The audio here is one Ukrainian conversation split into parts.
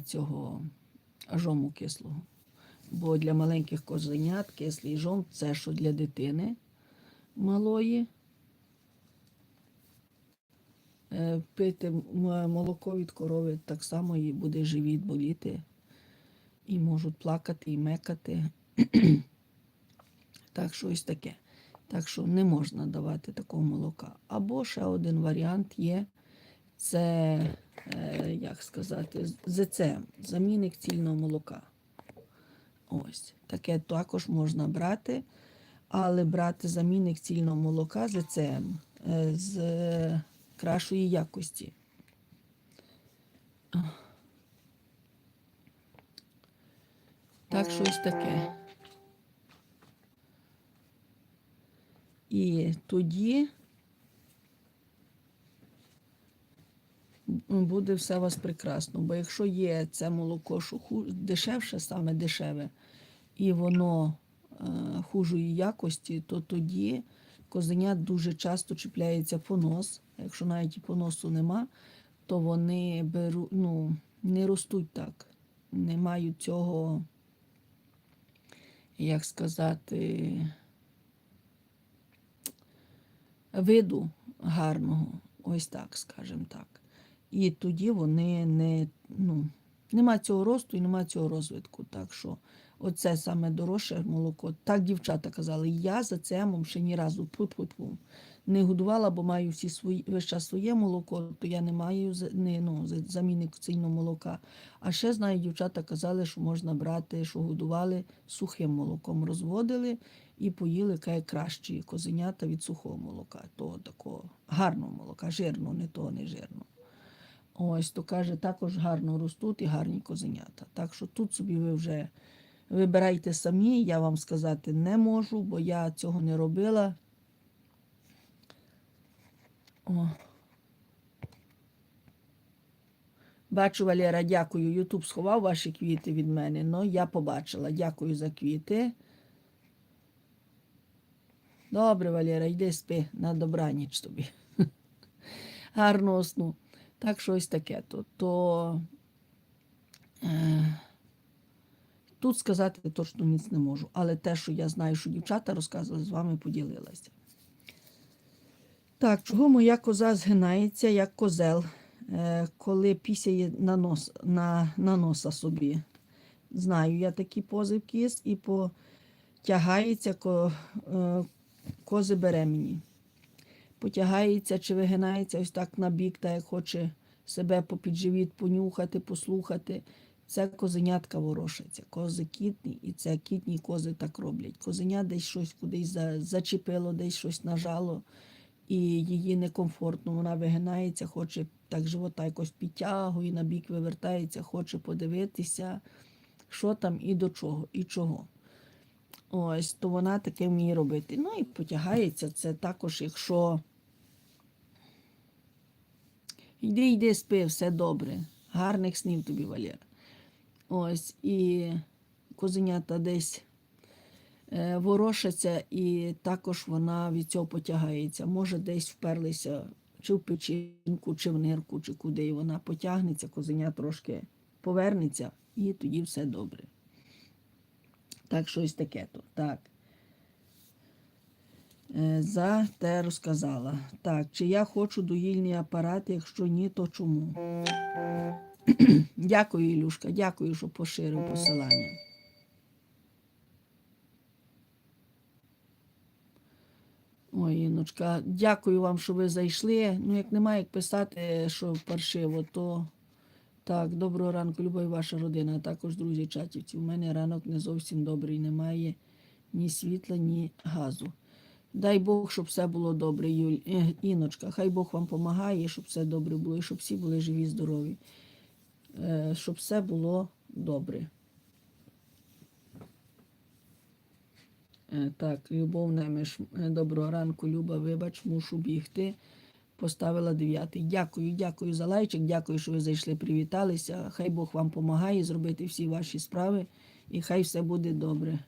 цього жому кислого. Бо для маленьких козенят кислий жом це що для дитини малої. Е, Пити молоко від корови так само і буде живіт боліти. І можуть плакати і мекати. так що ось таке. Так що не можна давати такого молока. Або ще один варіант є. Це, як сказати, з- ЗЦМ, замінник цільного молока. Ось. Таке також можна брати, але брати замінник цільного молока ЗЦМ е, з е, кращої якості. Так, щось таке. І тоді буде все у вас прекрасно. Бо якщо є це молоко, що дешевше, саме дешеве, і воно е, хужої якості, то тоді козеня дуже часто чіпляється понос. Якщо навіть і поносу нема, то вони беру, ну, не ростуть так, не мають цього, як сказати, виду гарного, ось так, скажімо так. І тоді вони не, ну, нема цього росту і нема цього розвитку. Так що оце саме дорожче молоко. Так дівчата казали, я за цемом ще ні разу пу-пу-пу, не годувала, бо маю всі свої, весь час своє молоко, то я не маю не, ну, за- замінник цільного молока. А ще знаю, дівчата казали, що можна брати, що годували сухим молоком, розводили і поїли каже, кращі козенята від сухого молока, того такого гарного молока, жирного, не того, не жирного. Ось, то каже, також гарно ростуть і гарні козенята. Так що тут собі ви вже вибирайте самі, я вам сказати не можу, бо я цього не робила. О. Бачу, Валера, дякую. Ютуб сховав ваші квіти від мене. Ну, я побачила. Дякую за квіти. Добре, Валера, йди спи на добраніч тобі. Гарного сну. Так, що ось таке. То, то е, тут сказати точно ніц не можу. Але те, що я знаю, що дівчата розказували, з вами поділилася. Так, чого моя коза згинається, як козел, е, коли пісяє на, нос, на, на носа собі. Знаю я такі позив кіз і потягається ко, е, кози беременні. Потягається чи вигинається ось так на бік, та як хоче себе попід живіт понюхати, послухати. Це козенятка ворошиться. Кози кітні, і це кітні кози так роблять. Козеня десь щось кудись зачепило, десь щось нажало, і її некомфортно. Вона вигинається, хоче так живота якось підтягує, на бік вивертається, хоче подивитися, що там і до чого, і чого. Ось, то вона таке вміє робити. Ну і потягається це також, якщо. Йди, йди, спи, все добре. Гарних снів тобі, Валера. Ось, і козенята десь е, ворошаться, і також вона від цього потягається. Може, десь вперлися чи в печінку, чи в нирку, чи куди. І вона потягнеться, козеня трошки повернеться, і тоді все добре. Так, щось таке то. Так. Е, За те розказала. Так, чи я хочу доїльний апарат, якщо ні, то чому? дякую, Ілюшка, дякую, що поширив посилання. Ой, Іночка, дякую вам, що ви зайшли. Ну, як немає як писати, що паршиво, то так, доброго ранку, люба ваша родина, а також друзі чатівці. У мене ранок не зовсім добрий, немає ні світла, ні газу. Дай Бог, щоб все було добре, Юль. Іночка, хай Бог вам допомагає, щоб все добре було, і щоб всі були живі, здорові, Е, щоб все було добре. Е, Так, Любов Немеш, е, доброго ранку, Люба, вибач, мушу бігти. Поставила дев'ятий. Дякую, дякую за лайчик, дякую, що ви зайшли, привіталися. Хай Бог вам допомагає зробити всі ваші справи, і хай все буде добре.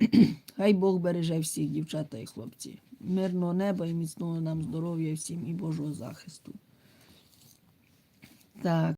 Хай Бог береже всіх, дівчата і хлопці. Мирного неба і міцного нам здоров'я всім і Божого захисту. Так.